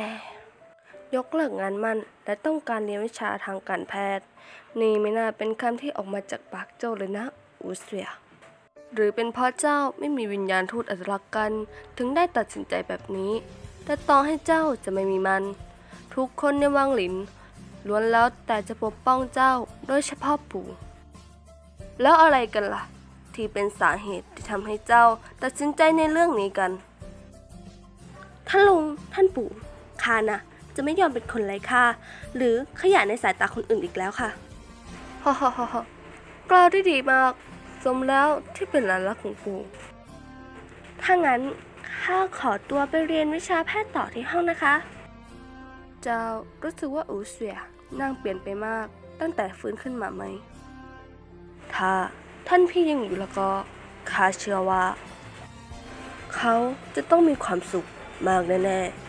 ยยกเลิกงานมันและต้องการเรียนวิชาทางการแพทย์ นี่ไม่น่าเป็นคำที่ออกมาจากปากเจ้าเลยนะอูเสีย หรือเป็นเพราะเจ้าไม่มีวิญญาณทูตอัตลักษณ์กัน ถึงได้ตัดสินใจแบบนี้ แต่ต่อให้เจ้าจะไม่มีมัน ทุกคนในวังหลินล้วนแล้วแต่จะปกป้องเจ้าโดยเฉพาะปู่ แล้วอะไรกันล่ะ ที่เป็นสาเหตุที่ทำให้เจ้าตัดสินใจในเรื่องนี้กัน ท่านลุงท่านปู่ข้านะจะไม่ยอมเป็นคนไร้ค่าหรือขยะในสายตาคนอื่นอีกแล้วค่ะฮ่าฮ่าฮ่าฮ่ากล่าวได้ดีมาก สมแล้วที่เป็นหลานรักของปู่ถ้างั้นข้าขอตัวไปเรียนวิชาแพทย์ต่อที่ห้องนะคะ เจ้ารู้สึกว่าอูเสียนั่งเปลี่ยนไปมาก ตั้งแต่ฟื้นขึ้นมาไหม ถ้าท่านพี่ยังอยู่แล้วก็ข้าเชื่อว่า เขาจะต้องมีความสุข มากแน่ๆ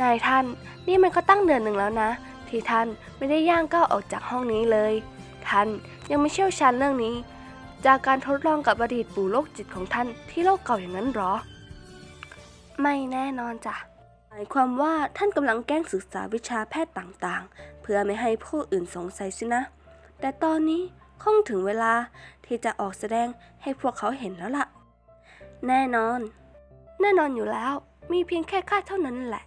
นายท่านนี่มันก็ตั้งเดือนหนึ่งแล้วนะ ที่ท่านไม่ได้ย่างก้าวออกจากห้องนี้เลย ท่านยังไม่เชี่ยวชาญเรื่องนี้ จากการทดลองกับอดีตปู่โรคจิตของท่านที่โลกเก่าอย่างนั้นหรอ ไม่แน่นอนจ้ะหมายความว่าท่านกำลังแกล้งศึกษาวิชาแพทย์ต่างๆ เพื่อไม่ให้ผู้อื่นสงสัยสินะ แต่ตอนนี้คงถึงเวลา ที่จะออกแสดงให้พวกเขาเห็นแล้วล่ะ แน่นอน แน่นอนอยู่แล้วมีเพียงแค่ข้าเท่านั้นแหละ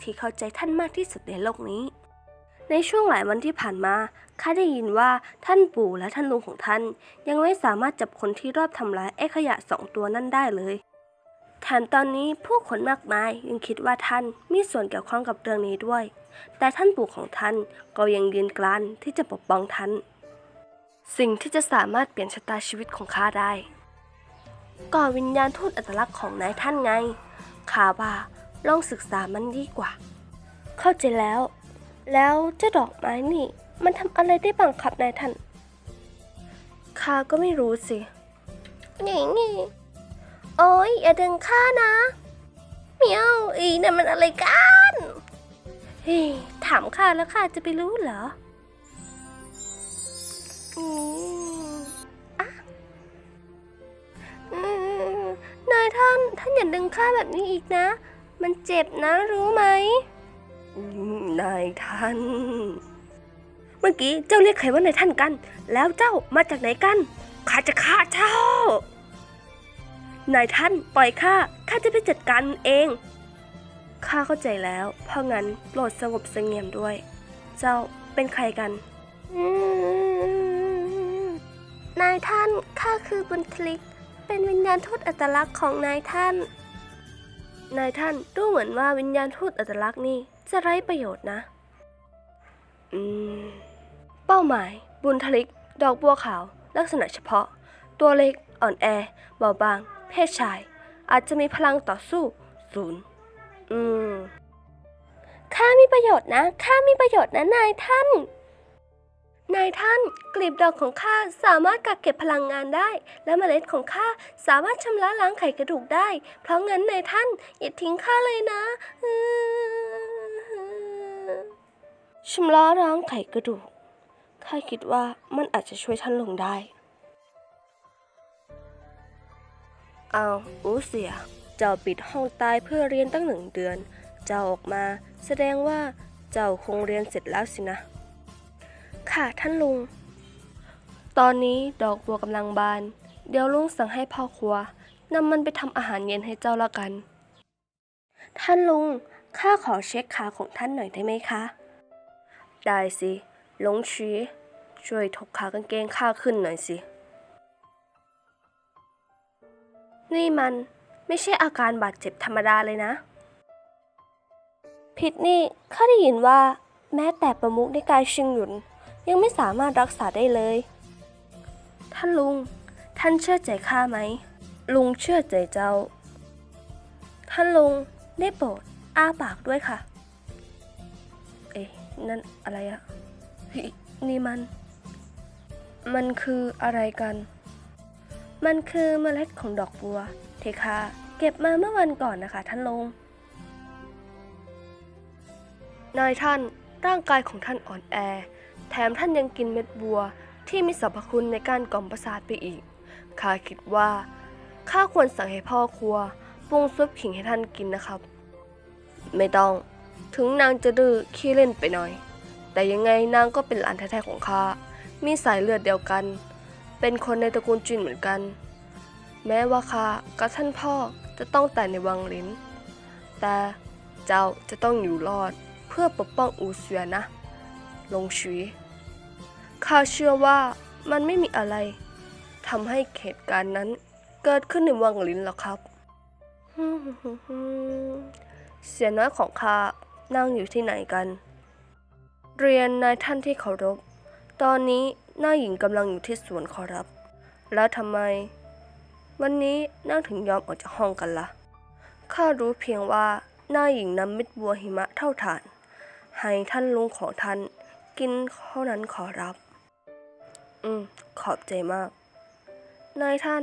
ที่เข้าใจท่านมากที่สุดในโลกนี้ ในช่วงหลายวันที่ผ่านมาข้าได้ยินว่าท่านปู่และท่านลุงของท่าน ยังไม่สามารถจับคนที่รอบทำร้ายไอ้ขยะสองตัวนั่นได้เลยแถมตอนนี้ผู้คนมากมายยังคิดว่าท่านมีส่วนเกี่ยวข้องกับเรื่องนี้ด้วย แต่ท่านปู่ของท่านก็ยังยืนกรานที่จะปกป้องท่าน สิ่งที่จะสามารถเปลี่ยนชะตาชีวิตของข้าได้ ก่อวิญญาณทูตอัตลักษณ์ของนายท่านไงข้าว่าลองศึกษามันดีกว่า เข้าใจแล้ว แล้วเจ้าดอกไม้นี่ มันทำอะไรได้บ้างครับนายท่านข้าก็ไม่รู้สินี่นี่โอ๊ยอย่าดึงข้านะเมียวอีนั่นมันอะไรกัน เฮ้ยถามข้าแล้วข้าจะไปรู้เหรออืมอะอืม นายท่าน ท่านอย่าดึงข้าแบบนี้อีกนะ มันเจ็บนะรู้ไหม นายท่าน เมื่อกี้เจ้าเรียกใครว่านายท่านกัน แล้วเจ้ามาจากไหนกัน ข้าจะฆ่าเจ้า นายท่านปล่อยข้า ข้าจะไปจัดการเอง ข้าเข้าใจแล้ว เพราะงั้นโปรดสงบเสงี่ยมด้วย เจ้าเป็นใครกัน นายท่านข้าคือบุญทลิก เป็นวิญญาณทูตอัตลักษณ์ของนายท่าน นายท่านดูเหมือนว่าวิญญาณทูตอัตลักษณ์นี่จะไร้ประโยชน์นะ อืม เป้าหมาย บุญทลิก ดอกบัวขาว ลักษณะเฉพาะ ตัวเล็ก อ่อนแอ เบาบาง เพศชาย อาจจะมีพลังต่อสู้ศูนย์ อืม ข้ามีประโยชน์นะ ข้ามีประโยชน์นะนายท่าน นายท่านกลีบดอกของข้าสามารถกักเก็บพลังงานได้ และเมล็ดของข้าสามารถชำระล้างไขกระดูกได้ เพราะงั้นนายท่านอย่าทิ้งข้าเลยนะอืมชำระล้างไขกระดูกข้าคิดว่ามันอาจจะช่วยท่านลงได้เอาอูเสีย เจ้าปิดห้องตายเพื่อเรียนตั้งหนึ่งเดือน เจ้าออกมา แสดงว่าเจ้าคงเรียนเสร็จแล้วสินะ ค่ะท่านลุง ตอนนี้ดอกบัวกำลังบาน เดี๋ยวลุงสั่งให้พ่อครัวนำมันไปทำอาหารเย็นให้เจ้าละกัน ท่านลุง ข้าขอเช็คขาของท่านหน่อยได้ไหมคะ ได้สิหลงชีช่วยถกขากางเกงข้าขึ้นหน่อยสิ นี่มันไม่ใช่อาการบาดเจ็บธรรมดาเลยนะ ผิดนี่ข้าได้ยินว่า แม้แต่ประมุขในกายชิงหยุน ยังไม่สามารถรักษาได้เลย ท่านลุง ท่านเชื่อใจข้าไหม ลุงเชื่อใจเจ้า ท่านลุงได้โปรดอ้าปากด้วยค่ะ เอ๊ะนั่นอะไรอะนี่มัน มันคืออะไรกัน มันคือเมล็ดของดอกบัว เทคาเก็บมาเมื่อวันก่อนนะคะ ท่านลุงนายท่านร่างกายของท่านอ่อนแอ แถมท่านยังกินเม็ดบัวที่มีสรรพคุณในการกล่อมประสาทไปอีก ข้าคิดว่า ข้าควรสั่งให้พ่อครัวปรุงซุปขิงให้ท่านกินนะครับ ไม่ต้อง ถึงนางจะดื้อขี้เล่นไปหน่อย แต่ยังไงนางก็เป็นหลานแท้ๆของข้า มีสายเลือดเดียวกัน เป็นคนในตระกูลจินเหมือนกัน แม้ว่าข้ากับท่านพ่อจะต้องแต่ในวังลิ้น แต่เจ้าจะต้องอยู่รอดเพื่อปกป้องอูเสวียนะ ลงชุย ข้าเชื่อว่ามันไม่มีอะไรทำให้เหตุการณ์นั้นเกิดขึ้นในวังลิ้นหรอกครับ เสียน้อยของข้านั่งอยู่ที่ไหนกัน เรียนนายท่านที่เคารพ ตอนนี้นายหญิงกำลังอยู่ที่สวนขอรับ แล้วทำไม วันนี้นางถึงยอมออกจากห้องกันละ่ะ ข้ารู้เพียงว่านายหญิงนำเม็ดบัวหิมะเท่าฐาน ให้ท่านลุงของท่านกินเท่านั้นขอรับ อืม ขอบใจมาก นายท่าน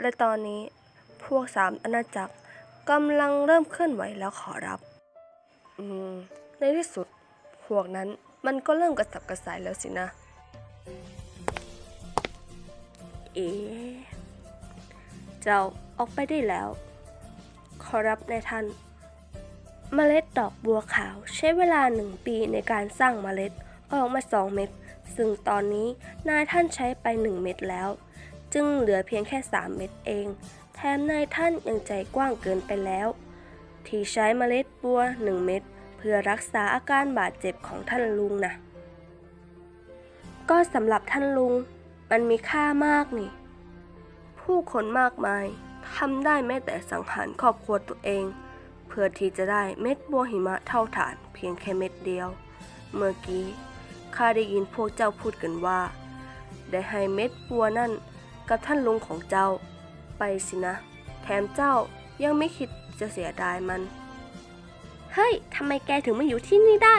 และตอนนี้ พวกสามอาณาจักรกำลังเริ่มเคลื่อนไหวแล้วขอรับ อืม ในที่สุด พวกนั้นมันก็เริ่มกระสับกระส่ายแล้วสินะ เอ๋เจ้าออกไปได้แล้ว ขอรับนายท่านเมล็ดดอกบัวขาวใช้เวลาหนึ่งปีในการสร้างเมล็ดออกมาสองเม็ด ซึ่งตอนนี้นายท่านใช้ไปหนึ่งเม็ดแล้ว จึงเหลือเพียงแค่สามเม็ดเอง แถมนายท่านยังใจกว้างเกินไปแล้ว ที่ใช้เมล็ดบัวหนึ่งเม็ดเพื่อรักษาอาการบาดเจ็บของท่านลุงนะก็สำหรับท่านลุง มันมีค่ามากนี่ ผู้คนมากมายทำได้แม้แต่สังหารครอบครัวตัวเอง เพื่อที่จะได้เม็ดบัวหิมะเท่าฐานเพียงแค่เม็ดเดียว เมื่อกี้ ข้าได้ยินพวกเจ้าพูดกันว่า ได้ให้เม็ดบัวนั่นกับท่านลุงของเจ้า ไปสินะ แถมเจ้ายังไม่คิดจะเสียดายมัน เฮ้ยทำไมแกถึงมาอยู่ที่นี่ได้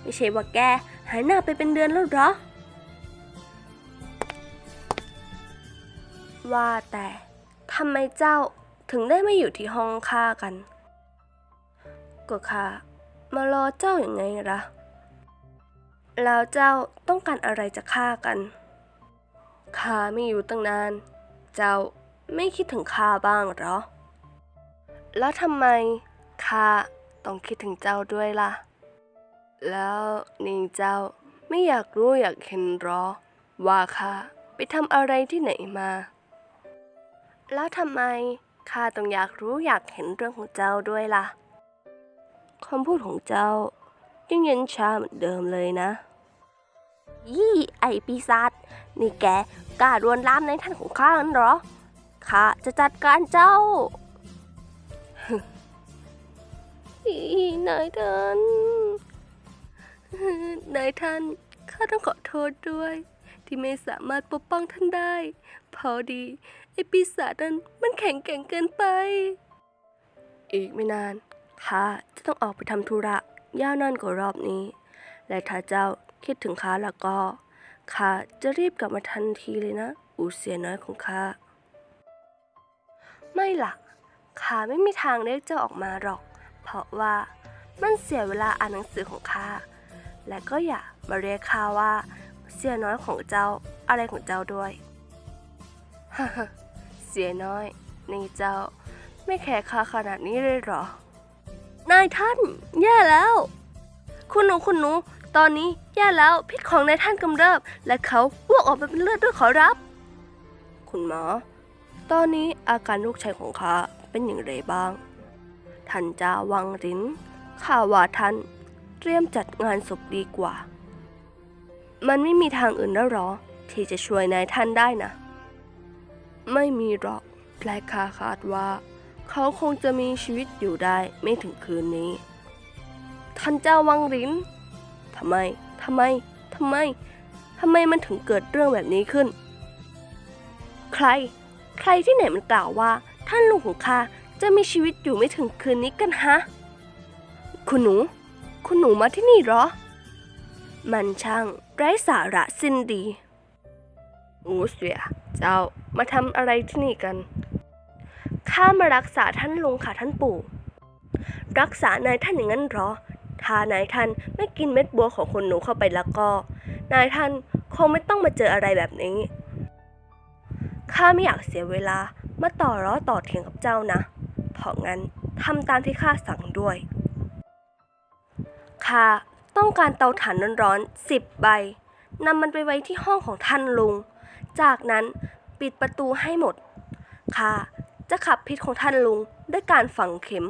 ไม่ใช่ว่าแกหายหน้าไปเป็นเดือนแล้วเหรอ ว่าแต่ทำไมเจ้าถึงได้มาอยู่ที่ห้องข้ากัน ก็ข้ามารอเจ้าอย่างไงล่ะ แล้วเจ้าต้องการอะไรจากข้ากัน ข้าไม่อยู่ตั้งนาน เจ้าไม่คิดถึงข้าบ้างหรอ แล้วทำไมข้าต้องคิดถึงเจ้าด้วยล่ะ แล้วนี่เจ้าไม่อยากรู้อยากเห็นหรอ ว่าข้าไปทำอะไรที่ไหนมา แล้วทำไมข้าต้องอยากรู้อยากเห็นเรื่องของเจ้าด้วยล่ะคำพูดของเจ้ายังเย็นชาเหมือนเดิมเลยนะ ยี่ไอปีศาจนี่แกกล้ารวนลามในท่านของข้างั้นเหรอข้าจะจัดการเจ้าอีนายท่านนายท่านข้าต้องขอโทษด้วย ที่ไม่สามารถปกป้องท่านได้ พอดีไอปีศาจนั้นมันแข็งแกร่งเกินไป อีกไม่นานข้าจะต้องออกไปทำธุระยาวนานกว่ารอบนี้ และถ้าเจ้า คิดถึงข้าแล้วก็ข้าจะรีบกลับมาทันทีเลยนะ อูเสียน้อยของข้าไม่ล่ะข้าไม่มีทางเรียกเจ้าออกมาหรอก เพราะว่ามันเสียเวลาอ่านหนังสือของข้าและก็อย่ามาเรียกข้าว่า เสียน้อยของเจ้าอะไรของเจ้าด้วยฮ่าฮ่าเสียน้อยนี่เจ้า ไม่แคร์ข้าขนาดนี้เลยหรอ นายท่าน แย่แล้ว คุณหนูคุณหนู ตอนนี้แย่แล้วพิษของนายท่านกำเริบ และเขาอ้วกออกมาเป็นเลือดด้วยขอรับ คุณหมอ ตอนนี้อาการลูกชายของข้าเป็นอย่างไรบ้าง ท่านจาวังรินข้าว่าท่าน เตรียมจัดงานศพดีกว่า มันไม่มีทางอื่นแล้วหรอ ที่จะช่วยนายท่านได้นะ ไม่มีหรอกและข้าคาดว่า เขาคงจะมีชีวิตอยู่ได้ไม่ถึงคืนนี้ ท่านเจ้าวังริน ทำไม ทำไม ทำไม ทำไมมันถึงเกิดเรื่องแบบนี้ขึ้น ใคร ใครที่ไหนมันกล่าวว่า ท่านลุงของข้าจะมีชีวิตอยู่ไม่ถึงคืนนี้กันฮะ คุณหนู คุณหนูมาที่นี่หรอ มันช่าง ไร้สาระสิ้นดีอูเสีย เจ้ามาทำอะไรที่นี่กัน ข้ามารักษาท่านลุงค่ะท่านปู่ รักษานายท่านอย่างนั้นหรอ ถ้านายท่านไม่กินเม็ดบัวของคนหนูเข้าไปแล้วก็ นายท่านคงไม่ต้องมาเจออะไรแบบนี้ ข้าไม่อยากเสียเวลามาต่อร้อต่อเถียงกับเจ้านะ เพราะงั้นทำตามที่ข้าสั่งด้วย ข้าต้องการเตาถ่านร้อนๆสิบใบนำมันไปไว้ที่ห้องของท่านลุง จากนั้นปิดประตูให้หมด ข้าจะขับพิษของท่านลุงด้วยการฝังเข็ม